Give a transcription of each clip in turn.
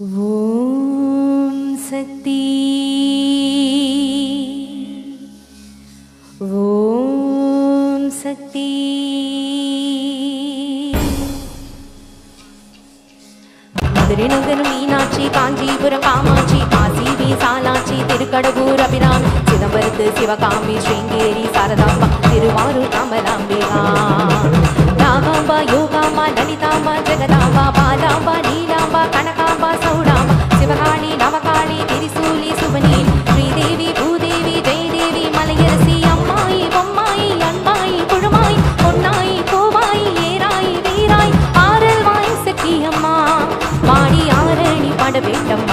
ஓம் சக்தி. ஓம் சக்தி. மதுரை நகரம் மீனாட்சி காஞ்சிபுரம் காமாட்சி காசி விசாலாட்சி திருக்கடகூர் அபிராமி சிதம்பரத்து சிவகாமி ஸ்ரீங்கேரி சாரதாம்பா திருவாரூர் கமலாம்பிகா ராகாம்பா யோகாம்பா லலிதாம்பா ஜெகதாம்பா பாலாம்பா நீலாம்பா கனக சௌடாம்பா சிவகாளி நவகாளி திரிசூலி சுபனீல் ஸ்ரீதேவி பூதேவி ஜெயதேவி மலையரசி அம்மாயி பொம்மாயி அன்பாயி குழுமாய் பொன்னாயி கோவாயி ஏராயி வீராய் ஆரல் வாய் அம்மா வாடி ஆரணி படவேட்டம்மா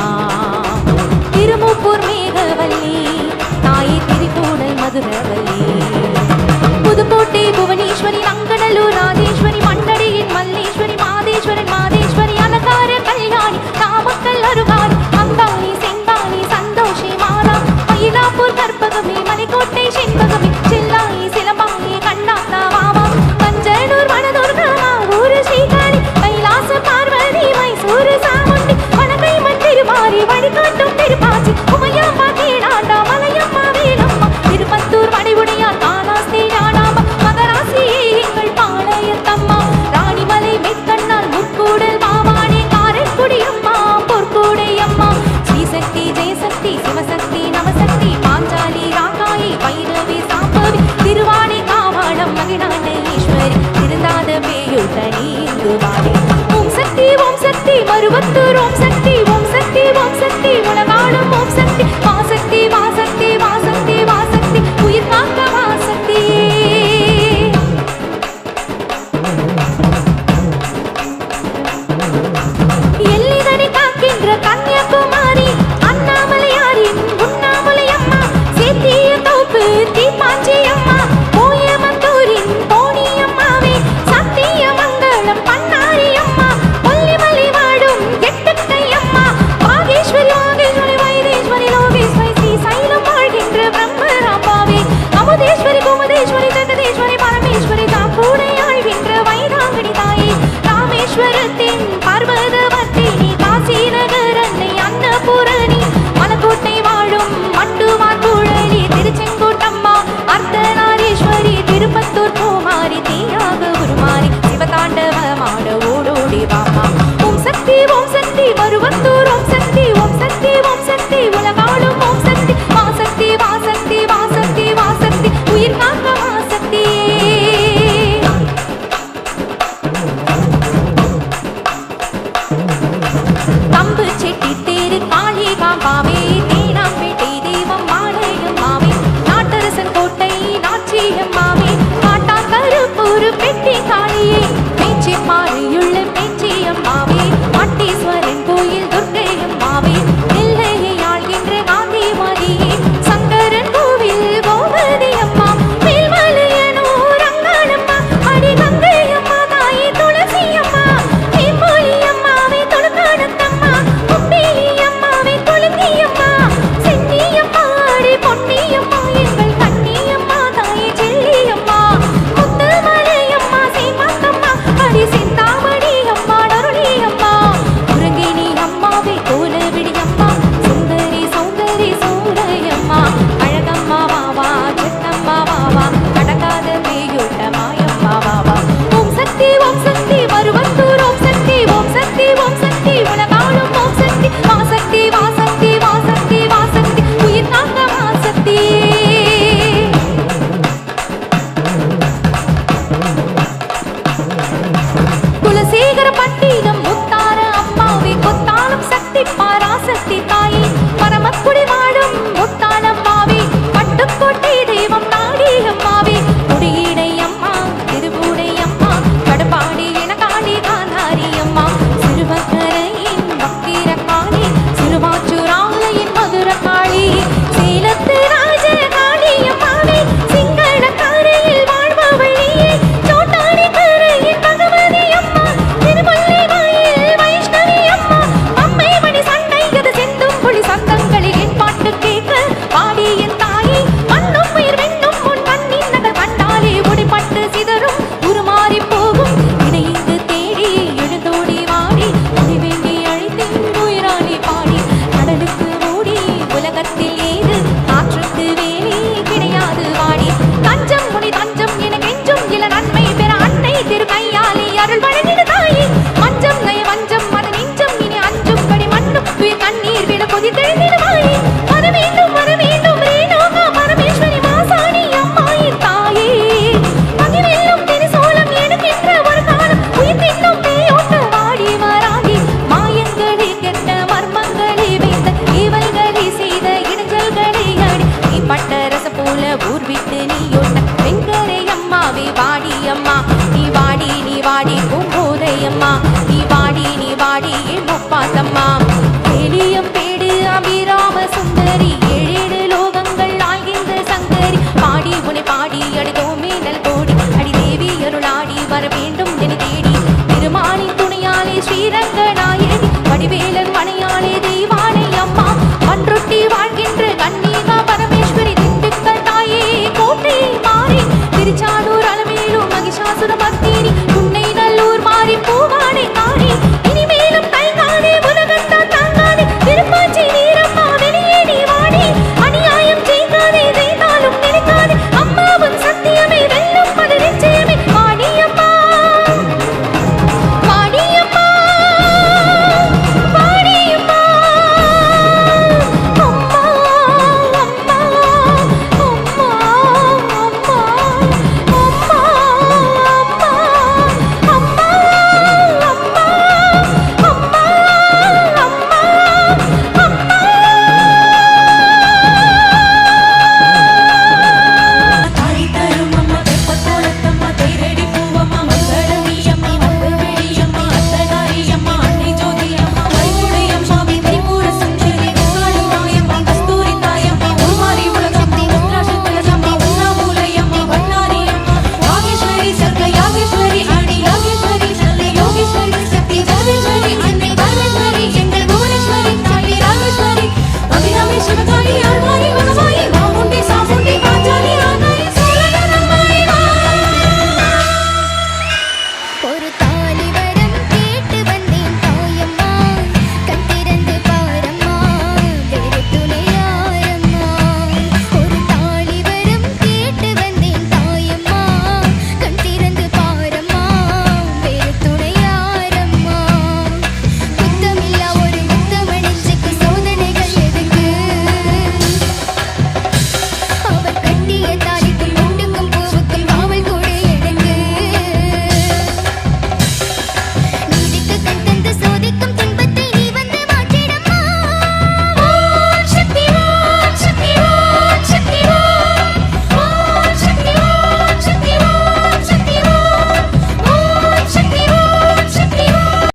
சக்தி மறுபத்து ரோம் சக்தி.